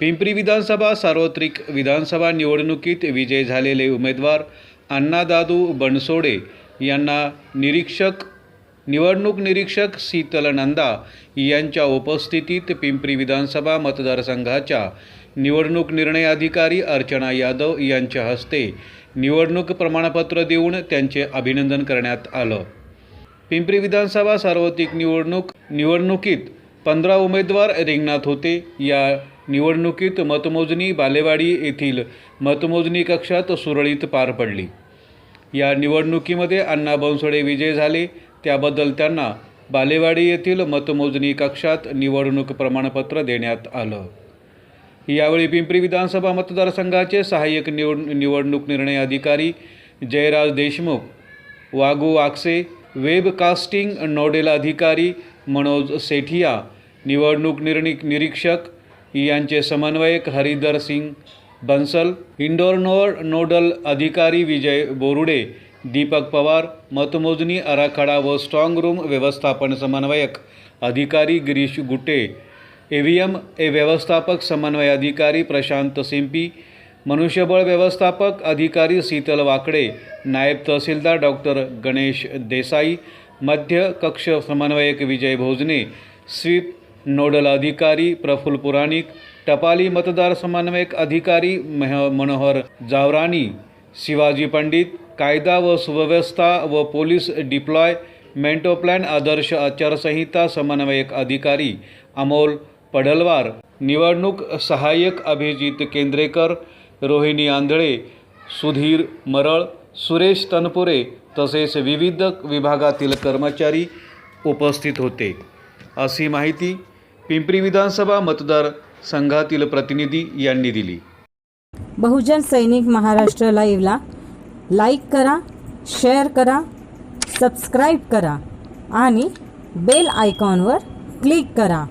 पिंपरी विधानसभा सार्वत्रिक विधानसभा निवडणुकीत विजय झालेले उमेदवार अण्णादादू बनसोडे यांना निरीक्षक निवडणूक निरीक्षक शीतल नंदा यांच्या उपस्थितीत पिंपरी विधानसभा मतदारसंघाच्या निवडणूक निर्णय अधिकारी अर्चना यादव यांच्या हस्ते निवडणूक प्रमाणपत्र देऊन त्यांचे अभिनंदन करण्यात आलं. पिंपरी विधानसभा सार्वत्रिक निवडणूक निवडणुकीत पंधरा उमेदवार रिंगणात होते. या निवडणुकीत मतमोजणी बालेवाडी येथील मतमोजणी कक्षात सुरळीत पार पडली. या निवडणुकीमध्ये अण्णा बनसोडे विजय झाले. त्याबद्दल त्यांना बालेवाडी येथील मतमोजणी कक्षात निवडणूक प्रमाणपत्र देण्यात आलं. यावेळी पिंपरी विधानसभा मतदारसंघाचे सहाय्यक निवड निवडणूक निर्णय अधिकारी जयराज देशमुख वागू वागसे वेबकास्टिंग नोडेल अधिकारी मनोज सेठिया निवडणूक निर्णि निरीक्षक यांचे समन्वयक हरिदर सिंग बन्सल इंडोरनोर नोडल अधिकारी विजय बोरुडे दीपक पवार मतमोजणी आराखडा व स्ट्रॉंग रूम व्यवस्थापन समन्वयक अधिकारी गिरीश गुटे ए व्ही ए व्यवस्थापक समन्वय अधिकारी प्रशांत सिंपी मनुष्यबळ व्यवस्थापक अधिकारी शीतल वाकडे नायब तहसीलदार डॉक्टर गणेश देसाई मध्य कक्ष समन्वयक विजय भोजने स्वीप नोडल अधिकारी प्रफुल्ल पुराणिक टपाली मतदार समन्वयक अधिकारी मह मनोहर जावरानी शिवाजी पंडित कायदा व सुव्यवस्था व पोलीस डिप्लॉय मेंटोप्लॅन आदर्श आचारसंहिता समन्वयक अधिकारी अमोल पडलवार निवडणूक सहाय्यक अभिजित केंद्रेकर रोहिणी आंधळे सुधीर मरळ सुरेश तनपुरे तसेच विविध विभागातील कर्मचारी उपस्थित होते. अशी माहिती पिंपरी विधानसभा मतदार संघातील प्रतिनिधी यांनी दिली. बहुजन सैनिक महाराष्ट्र लाईव्हला लाईक करा शेअर करा सबस्क्राईब करा आणि बेल आयकॉनवर क्लिक करा.